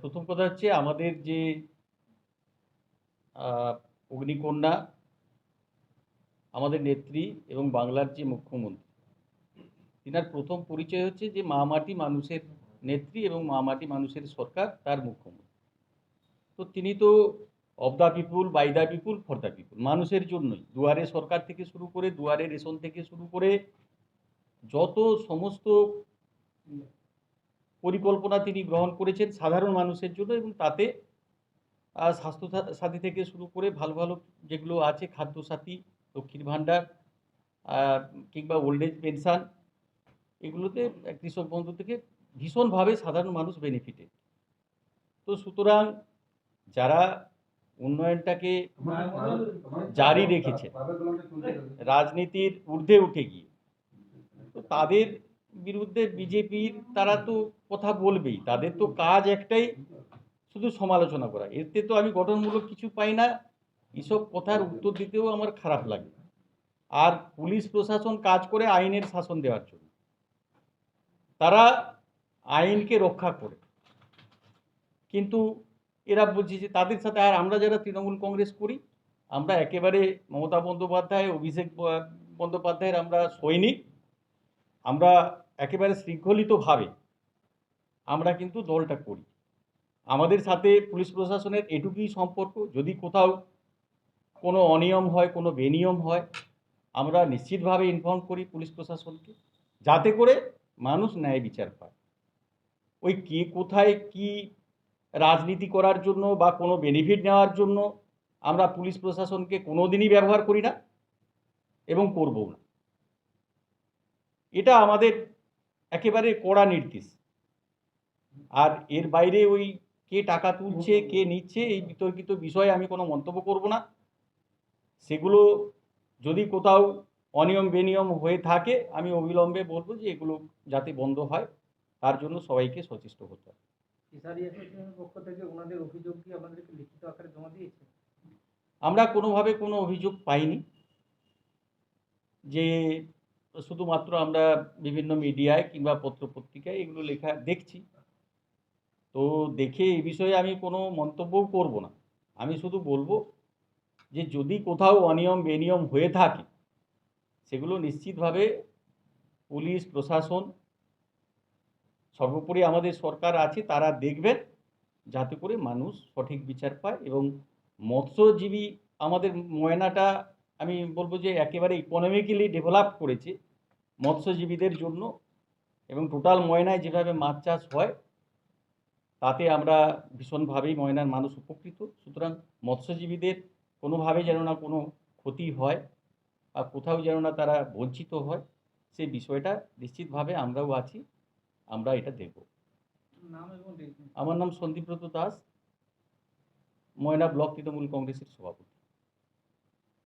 প্রথম কথা হচ্ছে আমাদের যে অগ্নিকন্যা, আমাদের নেত্রী এবং বাংলার যে মুখ্যমন্ত্রী, তিনার প্রথম পরিচয় হচ্ছে যে মা মাটি মানুষের নেত্রী এবং মা মাটি মানুষের সরকার, তার মুখ্যমন্ত্রী। তো তিনি তো of the people by the people for the people মানুষের জন্যই। দুয়ারে সরকার থেকে শুরু করে, দুয়ারে রেশন থেকে শুরু করে, যত সমস্ত পরিকল্পনা তিনি গ্রহণ করেছেন সাধারণ মানুষের জন্য এবং তাতে স্বাস্থ্য সাথী থেকে শুরু করে ভালো ভালো যেগুলো আছে খাদ্য সাথী লক্ষ্মীর ভাণ্ডার কিংবা ওল্ড এজ পেনশন এগুলোতে কৃষক বন্ধু থেকে ভীষণভাবে সাধারণ মানুষ বেনিফিটেড তো সুতরাং যারা উন্নয়নটাকে জারি রেখেছে, রাজনীতির ঊর্ধ্বে উঠে গিয়ে, তো তাদের বিরুদ্ধে বিজেপির তারা তো কথা বলবেই। তাদের তো কাজ একটাই, শুধু সমালোচনা করা। এতে তো আমি গঠনমূলক কিছু পাই না। এসব কথার উত্তর দিতেও আমার খারাপ লাগে। আর পুলিশ প্রশাসন কাজ করে আইনের শাসন দেওয়ার জন্য। তারা আইনকে রক্ষা করে। কিন্তু এরা বলছে যে তাদের সাথে আর আমরা যারা তৃণমূল কংগ্রেস করি, আমরা একেবারে মমতা বন্দ্যোপাধ্যায়, অভিষেক বন্দ্যোপাধ্যায়ের আমরা সৈনিক। আমরা একেবারে শৃঙ্খলিতভাবে আমরা কিন্তু দলটা করি। আমাদের সাথে পুলিশ প্রশাসনের এটুকুই সম্পর্ক, যদি কোথাও কোনো অনিয়ম হয়, কোনো বেনিয়ম হয়, আমরা নিশ্চিতভাবে ইনফর্ম করি পুলিশ প্রশাসনকে, যাতে করে মানুষ ন্যায় বিচার পায়। ওই কে কোথায় কি রাজনীতি করার জন্য বা কোনো বেনিফিট নেওয়ার জন্য আমরা পুলিশ প্রশাসনকে কোনো দিনই ব্যবহার করি না এবং করবও না। এটা আমাদের একেবারে কড়া নির্দেশ। আর এর বাইরে ওই কে টাকা তুলছে কে নিচ্ছে এই বিতর্কিত বিষয়ে আমি কোনো মন্তব্য করব না। সেগুলো যদি কোথাও অনিয়ম বেনিয়ম হয়ে থাকে আমি অবিলম্বে বলব যে এগুলো যাতে বন্ধ হয় তার জন্য সবাইকে সচেষ্ট হতে হবে। পক্ষ থেকে ওনাদের অভিযোগ কি আমাদেরকে লিখিত আকারে জমা দিয়েছে? আমরা কোনোভাবে কোনো অভিযোগ পাইনি যে শুধুমাত্র আমরা বিভিন্ন মিডিয়ায় কিংবা পত্রপত্রিকায় এগুলো লেখা দেখছি। তো দেখে এই বিষয়ে আমি কোনো মন্তব্যও করব না। আমি শুধু বলব যে যদি কোথাও অনিয়ম বেনিয়ম হয়ে থাকে, সেগুলো নিশ্চিতভাবে পুলিশ, প্রশাসন, সর্বোপরি আমাদের সরকার আছে, তারা দেখবেন যাতে করে মানুষ সঠিক বিচার পায় এবং মৎস্যজীবী আমাদের ময়নাটা আমি বলব যে একেবারে ইকোনমিক্যালি ডেভেলপ করেছে মৎস্যজীবীদের জন্য এবং টোটাল ময়নায় যেভাবে মাছ চাষ হয় তাতে আমরা ভীষণভাবেই ময়নার মানুষ উপকৃত। সুতরাং মৎস্যজীবীদের কোনোভাবে যেন না কোনো ক্ষতি হয় বা কোথাও যেন না তারা বঞ্চিত হয় সেই বিষয়টা নিশ্চিতভাবে আমরাও আছি আমরা এটা দেখব নাম এবং আমার নাম সন্দীপব্রত দাস ময়না ব্লক তৃণমূল কংগ্রেসের সভাপতি।